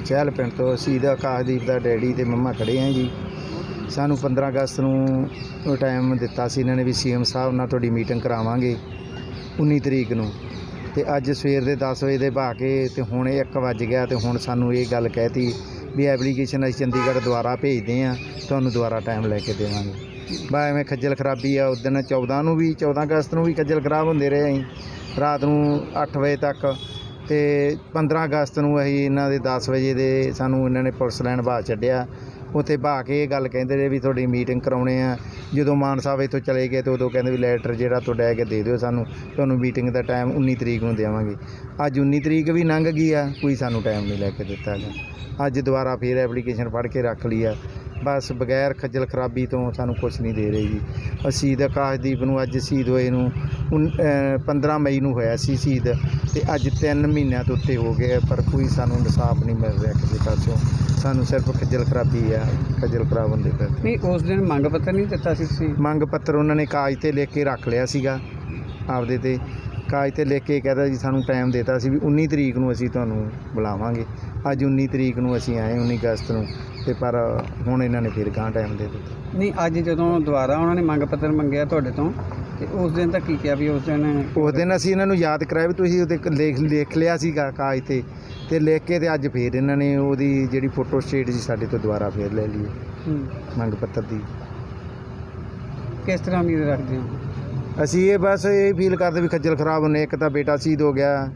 ਚਹਿਲ ਪਿੰਡ ਤੋਂ ਅਸੀਂ ਸ਼ਹੀਦ ਆਕਾਸ਼ਦੀਪ ਦਾ ਡੈਡੀ ਤੇ ਮੰਮਾ ਖੜੇ ਆ ਜੀ। ਸਾਨੂੰ 15 ਅਗਸਤ ਨੂੰ ਟਾਈਮ ਦਿੱਤਾ ਸੀ ਇਹਨਾਂ ਨੇ ਵੀ ਸੀਐਮ ਸਾਹਿਬ ਨਾਲ ਤੁਹਾਡੀ ਮੀਟਿੰਗ ਕਰਾਵਾਂਗੇ 19 ਤਰੀਕ ਨੂੰ। ਤੇ ਅੱਜ ਸਵੇਰ ਦੇ 10 ਵਜੇ ਦੇ ਭਾ ਕੇ ਤੇ ਹੁਣ 1 ਵੱਜ ਗਿਆ ਤੇ ਹੁਣ ਸਾਨੂੰ ਇਹ ਗੱਲ ਕਹਿਤੀ ਵੀ ਐਪਲੀਕੇਸ਼ਨ ਅਸੀਂ ਚੰਡੀਗੜ੍ਹ ਦੁਆਰਾ ਭੇਜਦੇ ਆ, ਤੁਹਾਨੂੰ ਦੁਆਰਾ ਟਾਈਮ ਲੈ ਕੇ ਦੇਵਾਂਗੇ। ਬਾ ਐਵੇਂ ਖੱਜਲ ਖਰਾਬੀ ਆ, ਉਸ ਦਿਨ 14 ਨੂੰ ਵੀ 14 ਅਗਸਤ ਨੂੰ ਵੀ ਖੱਜਲ ਖਰਾਬ ਹੁੰਦੇ ਰਹੇ ਅਸੀਂ। ਰਾਤ ਨੂੰ 8 ਵਜੇ ਤੱਕ ਤੇ 15 ਅਗਸਤ ਨੂੰ ਅਸੀਂ ਇਹਨਾਂ ਦੇ 10 ਵਜੇ ਦੇ ਸਾਨੂੰ ਇਹਨਾਂ ਨੇ ਪੁਲਿਸ ਲਾਈਨ ਬਾਹ ਛੱਡਿਆ। ਉੱਥੇ ਬਾਹ ਕੇ ਇਹ ਗੱਲ ਕਹਿੰਦੇ ਰਹੇ ਵੀ ਤੁਹਾਡੀ ਮੀਟਿੰਗ ਕਰਾਉਣੇ ਆ। ਜਦੋਂ ਮਾਨ ਸਾਹਿਬ ਇੱਥੋਂ ਚਲੇ ਗਏ ਤੇ ਉਦੋਂ ਕਹਿੰਦੇ ਵੀ ਲੈਟਰ ਜਿਹੜਾ ਤੁਹਾਡਾ ਹੈ ਕਿ ਦੇ ਦਿਓ ਸਾਨੂੰ। ਤੁਹਾਨੂੰ ਮੀਟਿੰਗ ਦਾ ਟਾਈਮ 19 ਤਰੀਕ ਨੂੰ ਦੇਵਾਂਗੇ। ਅੱਜ 19 ਤਰੀਕ ਵੀ ਲੰਘ ਗਈ ਆ, ਕੋਈ ਸਾਨੂੰ ਟਾਈਮ ਨਹੀਂ ਲੈ ਕੇ ਦਿੱਤਾ ਗਿਆ। ਅੱਜ ਦੁਬਾਰਾ ਫੇਰ ਐਪਲੀਕੇਸ਼ਨ ਫੜ ਕੇ ਰੱਖ ਲਈ ਆ। ਬਸ ਬਗੈਰ ਖੱਜਲ ਖਰਾਬੀ ਤੋਂ ਸਾਨੂੰ ਕੁਝ ਨਹੀਂ ਦੇ ਰਹੀ ਜੀ। ਅਸੀਂ ਦਾ ਆਕਾਸ਼ਦੀਪ ਨੂੰ ਅੱਜ ਸ਼ਹੀਦ ਹੋਏ ਨੂੰ ਉਨ- ਅਹ 15 ਮਈ ਨੂੰ ਹੋਇਆ ਸੀ ਸ਼ਹੀਦ ਤੇ ਅੱਜ 3 ਮਹੀਨਿਆਂ ਤੋਂ ਉੱਤੇ ਹੋ ਗਏ ਆ, ਪਰ ਕੋਈ ਸਾਨੂੰ ਇਨਸਾਫ ਨਹੀਂ ਮਿਲ ਰਿਹਾ ਕਿਸੇ ਪਾਸੋਂ। ਸਾਨੂੰ ਸਿਰਫ ਖੱਜਲ ਖਰਾਬੀ ਆ ਖੱਜਲ ਖਰਾਬ ਹੁੰਦੇ ਪਏ। ਨਹੀਂ ਉਸ ਦਿਨ ਮੰਗ ਪੱਤਰ ਨਹੀਂ ਦਿੱਤਾ ਸੀ ਤੁਸੀਂ? ਮੰਗ ਪੱਤਰ ਉਹਨਾਂ ਨੇ ਕਾਗਜ਼ ਤੇ ਲਿਖ ਕੇ ਰੱਖ ਲਿਆ ਸੀਗਾ ਆਪਦੇ ਤੇ। ਕਾਗਜ਼ ਤੇ ਲਿਖ ਕੇ ਕਹਿੰਦਾ ਜੀ ਸਾਨੂੰ ਟਾਈਮ ਦਿੱਤਾ ਸੀ ਵੀ 19 ਤਰੀਕ ਨੂੰ ਅਸੀਂ ਤੁਹਾਨੂੰ ਬੁਲਾਵਾਂਗੇ। ਅੱਜ 19 ਤਰੀਕ ਨੂੰ ਅਸੀਂ ਆਏ 19 ਅਗਸਤ ਨੂੰ। ਤੇ ਪਰ ਹੁਣ ਇਹਨਾਂ ਨੇ ਫਿਰ ਗਾਂ ਟਾਈਮ ਦੇ ਦਿੱਤਾ। ਨਹੀਂ ਅੱਜ ਜਦੋਂ ਦੁਬਾਰਾ ਉਹਨਾਂ ਨੇ ਮੰਗ ਪੱਤਰ ਮੰਗਿਆ ਤੁਹਾਡੇ ਤੋਂ ਤੇ ਉਸ ਦਿਨ ਤਾਂ ਕੀ ਕਿਹਾ ਵੀ ਉਸ ਦਿਨ ਉਸ ਦਿਨ ਅਸੀਂ ਇਹਨਾਂ ਨੂੰ ਯਾਦ ਕਰਾਇਆ ਵੀ ਤੁਸੀਂ ਉਹਦੇ ਲਿਖ ਲਿਖ ਲਿਆ ਸੀਗਾ ਕਾਗਜ਼ ਤੇ ਤੇ ਲਿਖ ਕੇ ਤੇ ਅੱਜ ਫੇਰ ਇਹਨਾਂ ਨੇ ਉਹਦੀ ਜਿਹੜੀ ਫੋਟੋ ਸਟੇਟ ਸੀ ਸਾਡੇ ਤੋਂ ਦੁਬਾਰਾ ਫੇਰ ਲੈ ਲਈ ਹੂੰ। ਮੰਗ ਪੱਤਰ ਦੀ। ਕਿਸ ਤਰ੍ਹਾਂ ਉਮੀਦ ਰੱਖਦੇ ਹੋ? ਅਸੀਂ ਇਹ ਬਸ ਇਹ ਫੀਲ ਕਰਦੇ ਵੀ ਖੱਜਲ ਖਰਾਬ ਹੁੰਨੇ ਇੱਕ ਤਾਂ ਬੇਟਾ ਸ਼ਹੀਦ ਹੋ ਗਿਆ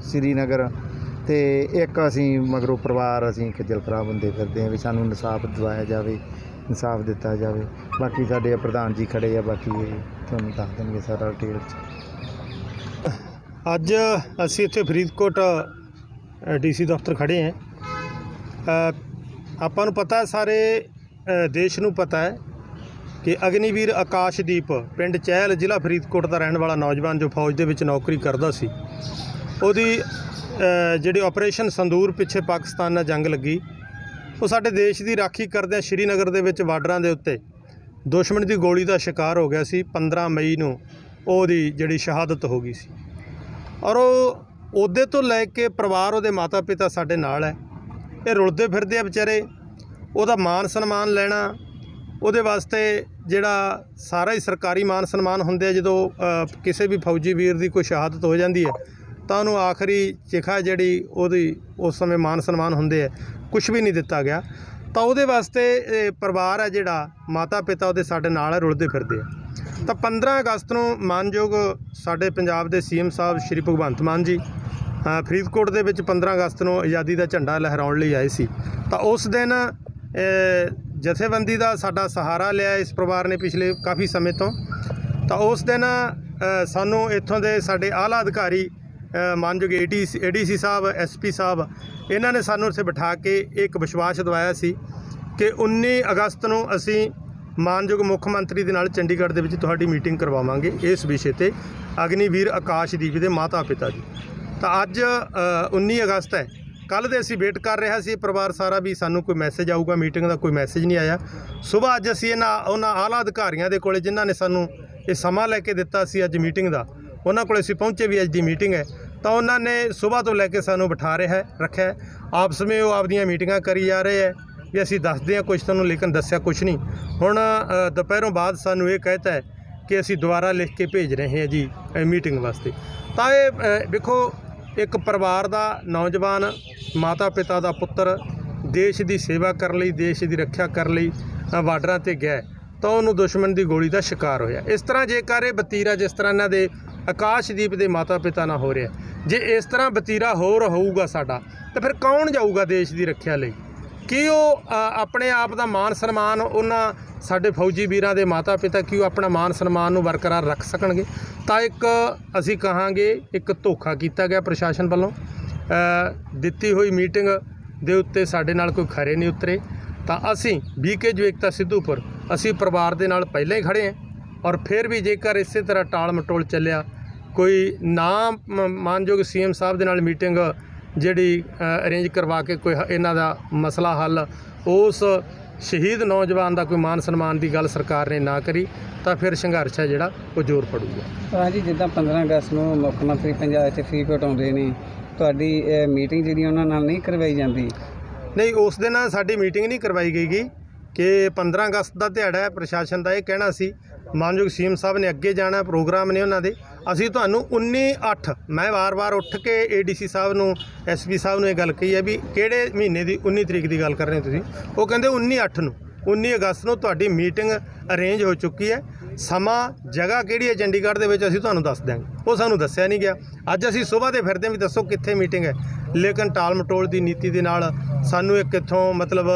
ਸ੍ਰੀਨਗਰ। ਤੇ ਇੱਕ ਅਸੀਂ ਮਗਰੋਂ ਪਰਿਵਾਰ ਅਸੀਂ ਖੱਜਲ ਖਰਾਬ ਹੁੰਦੇ ਫਿਰਦੇ ਹਾਂ ਵੀ ਸਾਨੂੰ ਇਨਸਾਫ ਦਿਵਾਇਆ ਜਾਵੇ, ਇਨਸਾਫ ਦਿੱਤਾ ਜਾਵੇ। ਬਾਕੀ ਸਾਡੇ ਪ੍ਰਧਾਨ ਜੀ ਖੜੇ ਆ, ਬਾਕੀ ਇਹ ਤੁਹਾਨੂੰ ਦੱਸ ਦੇਣਗੇ ਸਾਰਾ ਡਿਟੇਲ ਚ। ਅੱਜ ਅਸੀਂ ਇੱਥੇ ਫਰੀਦਕੋਟ ਡੀਸੀ ਦਫ਼ਤਰ ਖੜੇ ਹਾਂ। ਆਪਾਂ ਨੂੰ ਪਤਾ ਸਾਰੇ ਦੇਸ਼ ਨੂੰ ਪਤਾ ਹੈ ਕਿ ਅਗਨੀਵੀਰ ਆਕਾਸ਼ਦੀਪ ਪਿੰਡ ਚਹਿਲ ਜ਼ਿਲ੍ਹਾ ਫਰੀਦਕੋਟ ਦਾ ਰਹਿਣ ਵਾਲਾ ਨੌਜਵਾਨ ਜੋ ਫੌਜ ਦੇ ਵਿੱਚ ਨੌਕਰੀ ਕਰਦਾ ਸੀ ਉਹਦੀ ਅ, ਜਿਹੜੀ ਆਪਰੇਸ਼ਨ ਸੰਦੂਰ ਪਿੱਛੇ ਪਾਕਿਸਤਾਨ ਨਾਲ ਜੰਗ ਲੱਗੀ। ਉਹ ਸਾਡੇ ਦੇਸ਼ ਦੀ ਰਾਖੀ ਕਰਦਿਆਂ ਸ਼੍ਰੀਨਗਰ ਦੇ ਵਿੱਚ ਬਾਰਡਰਾਂ ਦੇ ਉੱਤੇ ਦੁਸ਼ਮਣ ਦੀ ਗੋਲੀ ਦਾ ਸ਼ਿਕਾਰ ਹੋ ਗਿਆ ਸੀ। 15 ਮਈ ਨੂੰ ਉਹਦੀ ਜਿਹੜੀ ਸ਼ਹਾਦਤ ਹੋ ਗਈ ਸੀ। ਔਰ ਉਹ ਉਹਦੇ ਤੋਂ ਲੈ ਕੇ ਪਰਿਵਾਰ ਉਹਦੇ ਮਾਤਾ ਪਿਤਾ ਸਾਡੇ ਨਾਲ ਹੈ। ਇਹ ਰੁਲਦੇ ਫਿਰਦੇ ਆ ਵਿਚਾਰੇ। ਉਹਦਾ ਮਾਨ ਸਨਮਾਨ ਲੈਣਾ ਉਹਦੇ ਵਾਸਤੇ ਜਿਹੜਾ ਸਾਰਾ ਹੀ ਸਰਕਾਰੀ ਮਾਨ ਸਨਮਾਨ ਹੁੰਦੇ ਆ ਜਦੋਂ ਕਿਸੇ ਵੀ ਫੌਜੀ ਵੀਰ ਦੀ ਕੋਈ ਸ਼ਹਾਦਤ ਹੋ ਜਾਂਦੀ ਹੈ ਤਾਂ ਉਹਨੂੰ ਆਖਰੀ ਚਿਖਾ ਜਿਹੜੀ ਉਹਦੀ ਉਸ ਸਮੇਂ ਮਾਨ ਸਨਮਾਨ ਹੁੰਦੇ ਆ ਕੁਝ ਵੀ ਨਹੀਂ ਦਿੱਤਾ ਗਿਆ। ਤਾਂ ਉਹਦੇ ਵਾਸਤੇ ਇਹ ਪਰਿਵਾਰ ਹੈ ਜਿਹੜਾ, ਮਾਤਾ ਪਿਤਾ ਉਹਦੇ ਸਾਡੇ ਨਾਲ ਰੁਲਦੇ ਫਿਰਦੇ ਆ। ਤਾਂ 15 ਅਗਸਤ ਨੂੰ ਮਾਨਯੋਗ ਸਾਡੇ ਪੰਜਾਬ ਦੇ ਸੀਐਮ ਸਾਹਿਬ ਸ਼੍ਰੀ ਭਗਵੰਤ ਮਾਨ ਜੀ ਫਰੀਦਕੋਟ ਦੇ ਵਿੱਚ 15 ਅਗਸਤ ਨੂੰ ਆਜ਼ਾਦੀ ਦਾ ਝੰਡਾ ਲਹਿਰਾਉਣ ਲਈ ਆਏ ਸੀ। ਤਾਂ ਉਸ ਦਿਨ ਜਥੇਬੰਦੀ ਦਾ ਸਾਡਾ ਸਹਾਰਾ ਲਿਆ ਇਸ ਪਰਿਵਾਰ ਨੇ ਪਿਛਲੇ ਕਾਫੀ ਸਮੇਂ ਤੋਂ। ਤਾਂ ਉਸ ਦਿਨ ਸਾਨੂੰ ਇੱਥੋਂ ਦੇ ਸਾਡੇ ਆਲਾ ਅਧਿਕਾਰੀ ਮਾਨਯੋਗ ਏਡੀਸੀ ਏਡੀਸੀ ਸਾਹਿਬ ਐਸਪੀ ਸਾਹਿਬ ਇਹਨਾਂ ਨੇ ਸਾਨੂੰ ਉੱਥੇ ਬਿਠਾ ਕੇ ਇੱਕ ਵਿਸ਼ਵਾਸ ਦਿਵਾਇਆ ਸੀ ਕਿ 19 ਅਗਸਤ ਨੂੰ ਅਸੀਂ ਮਾਨਯੋਗ ਮੁੱਖ ਮੰਤਰੀ ਦੇ ਨਾਲ ਚੰਡੀਗੜ੍ਹ ਦੇ ਵਿੱਚ ਤੁਹਾਡੀ ਮੀਟਿੰਗ ਕਰਵਾਵਾਂਗੇ ਇਸ ਵਿਸ਼ੇ ਤੇ ਅਗਨੀਵੀਰ ਆਕਾਸ਼ਦੀਪ ਦੇ ਮਾਤਾ ਪਿਤਾ ਜੀ। ਤਾਂ ਅੱਜ ਅ, 19 ਅਗਸਤ ਹੈ। ਕੱਲ ਦੇ ਅਸੀਂ ਵੇਟ ਕਰ ਰਿਹਾ ਸੀ ਪਰਿਵਾਰ ਸਾਰਾ ਵੀ ਸਾਨੂੰ ਕੋਈ ਮੈਸੇਜ ਆਊਗਾ ਮੀਟਿੰਗ ਦਾ ਕੋਈ ਮੈਸੇਜ ਨਹੀਂ ਆਇਆ। ਸਵੇਰ ਅੱਜ ਅਸੀਂ ਇਹਨਾਂ ਉਹਨਾਂ ਆਲਾ ਅਧਿਕਾਰੀਆਂ ਦੇ ਕੋਲੇ ਜਿਨ੍ਹਾਂ ਨੇ ਸਾਨੂੰ ਇਹ ਸਮਾਂ ਲੈ ਕੇ ਦਿੱਤਾ ਸੀ ਅੱਜ ਮੀਟਿੰਗ ਦਾ ਉਹਨਾਂ ਕੋਲੇ ਅਸੀਂ ਪਹੁੰਚੇ ਵੀ ਅੱਜ ਦੀ ਮੀਟਿੰਗ ਹੈ। ਤਾਂ ਉਹਨਾਂ ਨੇ ਸਵੇਰ ਤੋਂ ਲੈ ਕੇ ਸਾਨੂੰ ਬਿਠਾ ਰਿਹਾ ਹੈ ਰੱਖਿਆ ਹੈ। ਆਪਸ ਵਿੱਚ ਉਹ ਆਪਦੀਆਂ ਮੀਟਿੰਗਾਂ ਕਰੀ ਜਾ ਰਹੇ ਹੈ ਵੀ ਅਸੀਂ ਦੱਸਦੇ ਹਾਂ ਕੁਝ ਤੁਹਾਨੂੰ ਲੇਕਿਨ ਦੱਸਿਆ ਕੁਝ ਨਹੀਂ। ਹੁਣ ਦੁਪਹਿਰੋਂ ਬਾਅਦ ਸਾਨੂੰ ਇਹ ਕਹਿਤਾ ਹੈ ਕਿ ਅਸੀਂ ਦੁਬਾਰਾ ਲਿਖ ਕੇ ਭੇਜ ਰਹੇ ਹਾਂ ਜੀ ਮੀਟਿੰਗ ਵਾਸਤੇ। ਤਾਂ ਇਹ ਅ, ਵੇਖੋ ਇੱਕ ਪਰਿਵਾਰ ਦਾ ਨੌਜਵਾਨ ਮਾਤਾ ਪਿਤਾ ਦਾ ਪੁੱਤਰ ਦੇਸ਼ ਦੀ ਸੇਵਾ ਕਰਨ ਲਈ ਦੇਸ਼ ਦੀ ਰੱਖਿਆ ਕਰਨ ਲਈ ਅ, ਬਾਰਡਰਾਂ ਤੇ ਗਿਆ ਤਾਂ ਉਹਨੂੰ ਦੁਸ਼ਮਣ ਦੀ ਗੋਲੀ ਦਾ ਸ਼ਿਕਾਰ ਹੋਇਆ। ਇਸ ਤਰ੍ਹਾਂ ਜੇਕਰ ਇਹ ਬਤੀਰਾ ਜਿਸ ਤਰ੍ਹਾਂ ਇਹਨਾਂ ਦੇ ਆਕਾਸ਼ਦੀਪ ਦੇ ਮਾਤਾ ਪਿਤਾ ਨਾਲ ਹੋ ਰਿਹਾ। ਜੇ ਇਸ ਤਰ੍ਹਾਂ ਬਤੀਰਾ ਹੋਰ ਹੋਊਗਾ ਸਾਡਾ, ਤਾਂ ਫਿਰ ਕੌਣ ਜਾਊਗਾ ਦੇਸ਼ ਦੀ ਰੱਖਿਆ ਲਈ? ਕੀ ਉਹ ਆਪਣੇ ਆਪ ਦਾ ਮਾਨ ਸਨਮਾਨ ਉਹਨਾਂ ਸਾਡੇ ਫੌਜੀ ਵੀਰਾਂ ਦੇ ਮਾਤਾ ਪਿਤਾ ਕੀ ਉਹ ਆਪਣਾ ਮਾਨ ਸਨਮਾਨ ਨੂੰ ਬਰਕਰਾਰ ਰੱਖ ਸਕਣਗੇ? ਤਾਂ ਇੱਕ ਅਸੀਂ ਕਹਾਂਗੇ, ਇੱਕ ਧੋਖਾ ਕੀਤਾ ਗਿਆ ਪ੍ਰਸ਼ਾਸਨ ਵੱਲੋਂ। ਦਿੱਤੀ ਹੋਈ ਮੀਟਿੰਗ ਦੇ ਉੱਤੇ ਸਾਡੇ ਨਾਲ ਕੋਈ ਖਰੇ ਨਹੀਂ ਉਤਰੇ। ਤਾਂ ਅਸੀਂ ਬੀਕੇ ਜਵੇਕਤਾ ਸਿੱਧੂਪੁਰ, ਅਸੀਂ ਪਰਿਵਾਰ ਦੇ ਨਾਲ ਪਹਿਲਾਂ ਹੀ ਖੜੇ ਹਾਂ। ਔਰ ਫਿਰ ਵੀ ਜੇਕਰ ਇਸੇ ਤਰ੍ਹਾਂ ਟਾਲ ਮਟੋਲ ਚੱਲਿਆ ਕੋਈ ਨਾ ਮਾਨਯੋਗ ਸੀਐਮ ਸਾਹਿਬ ਦੇ ਨਾਲ ਮੀਟਿੰਗ ਜਿਹੜੀ ਅਰੇਂਜ ਕਰਵਾ ਕੇ ਕੋਈ ਇਹਨਾਂ ਦਾ ਮਸਲਾ ਹੱਲ ਉਸ ਸ਼ਹੀਦ ਨੌਜਵਾਨ ਦਾ ਕੋਈ ਮਾਨ ਸਨਮਾਨ ਦੀ ਗੱਲ ਸਰਕਾਰ ਨੇ ਨਾ ਕਰੀ ਤਾਂ ਫਿਰ ਸੰਘਰਸ਼ ਹੈ ਜਿਹੜਾ ਉਹ ਜ਼ੋਰ ਪੜੂਗਾ ਹਾਂਜੀ ਜਿੱਦਾਂ 15 ਅਗਸਤ ਨੂੰ ਮੁੱਖ ਮੰਤਰੀ ਪੰਜਾਬ 'ਚ ਫਰੀਦਕੋਟ ਆਉਂਦੇ ਨੇ ਤੁਹਾਡੀ ਮੀਟਿੰਗ ਜਿਹੜੀ ਉਹਨਾਂ ਨਾਲ ਨਹੀਂ ਕਰਵਾਈ ਜਾਂਦੀ? ਨਹੀਂ ਉਸ ਦਿਨ ਸਾਡੀ ਮੀਟਿੰਗ ਨਹੀਂ ਕਰਵਾਈ ਗਈ ਕਿ 15 ਅਗਸਤ ਦਾ ਦਿਹਾੜਾ ਹੈ ਪ੍ਰਸ਼ਾਸਨ ਦਾ ਇਹ ਕਹਿਣਾ ਸੀ ਮਾਨਯੋਗ ਸੀਐਮ ਸਾਹਿਬ ਨੇ ਅੱਗੇ ਜਾਣਾ ਪ੍ਰੋਗਰਾਮ ਨੇ ਉਹਨਾਂ ਦੇ। ਅਸੀਂ ਤੁਹਾਨੂੰ 19/8 ਮੈਂ ਵਾਰ-ਵਾਰ ਉੱਠ ਕੇ ਏਡੀਸੀ ਸਾਹਿਬ ਨੂੰ, ਐਸਪੀ ਸਾਹਿਬ ਨੂੰ ਇਹ ਗੱਲ ਕਹੀ ਹੈ ਵੀ ਕਿਹੜੇ ਮਹੀਨੇ ਦੀ 19 ਤਰੀਕ ਦੀ ਗੱਲ ਕਰ ਰਹੇ ਹੋ ਤੁਸੀਂ? ਉਹ ਕਹਿੰਦੇ 19/8 ਨੂੰ 19 ਅਗਸਤ ਨੂੰ ਤੁਹਾਡੀ ਮੀਟਿੰਗ ਅਰੇਂਜ ਹੋ ਚੁੱਕੀ ਹੈ। ਸਮਾਂ, ਜਗ੍ਹਾ ਕਿਹੜੀ ਹੈ ਚੰਡੀਗੜ੍ਹ ਦੇ ਵਿੱਚ ਅਸੀਂ ਤੁਹਾਨੂੰ ਦੱਸ ਦਿਆਂਗੇ। ਉਹ ਸਾਨੂੰ ਦੱਸਿਆ ਨਹੀਂ ਗਿਆ। ਅੱਜ ਅਸੀਂ ਸਵੇਰ ਦੇ ਫਿਰਦੇ ਹਾਂ ਵੀ ਦੱਸੋ ਕਿੱਥੇ ਮੀਟਿੰਗ ਹੈ। ਲੇਕਿਨ ਟਾਲ ਮਟੋਲ ਦੀ ਨੀਤੀ ਦੇ ਨਾਲ ਸਾਨੂੰ ਇੱਕ ਇੱਥੋਂ ਮਤਲਬ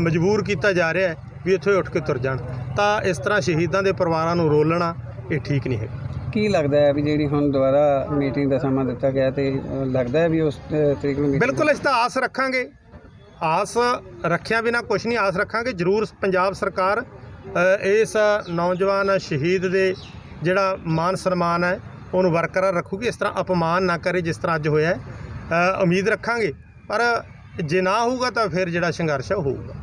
ਮਜਬੂਰ ਕੀਤਾ ਜਾ ਰਿਹਾ ਹੈ। ਵੀ ਇੱਥੋਂ ਉੱਠ ਕੇ ਤੁਰ ਜਾਣ। ਤਾਂ ਇਸ ਤਰ੍ਹਾਂ ਸ਼ਹੀਦਾਂ ਦੇ ਪਰਿਵਾਰਾਂ ਨੂੰ ਰੋਲਣਾ ਇਹ ਠੀਕ ਨਹੀਂ ਹੈ ਕੀ ਲੱਗਦਾ ਹੈ ਵੀ ਜਿਹੜੀ ਹੁਣ ਦੁਬਾਰਾ ਮੀਟਿੰਗ ਦਾ ਸਮਾਂ ਦਿੱਤਾ ਗਿਆ ਤੇ ਲੱਗਦਾ ਹੈ ਵੀ ਉਸ ਤਰੀਕ ਨੂੰ ਬਿਲਕੁਲ ਅਸੀਂ ਤਾਂ ਆਸ ਰੱਖਾਂਗੇ। ਆਸ ਰੱਖਿਆ ਬਿਨਾ ਕੁਝ ਨਹੀਂ ਆਸ ਰੱਖਾਂਗੇ। ਜ਼ਰੂਰ ਪੰਜਾਬ ਸਰਕਾਰ ਇਸ ਨੌਜਵਾਨ ਸ਼ਹੀਦ ਦੇ ਜਿਹੜਾ ਮਾਨ ਸਨਮਾਨ ਹੈ ਉਹਨੂੰ ਬਰਕਰਾਰ ਰੱਖੂਗੀ। ਇਸ ਤਰ੍ਹਾਂ ਅਪਮਾਨ ਨਾ ਕਰੇ ਜਿਸ ਤਰ੍ਹਾਂ ਅੱਜ ਹੋਇਆ ਉਮੀਦ ਰੱਖਾਂਗੇ। ਪਰ ਜੇ ਨਾ ਹੋਊਗਾ ਤਾਂ ਫਿਰ ਜਿਹੜਾ ਸੰਘਰਸ਼ ਹੋਊਗਾ।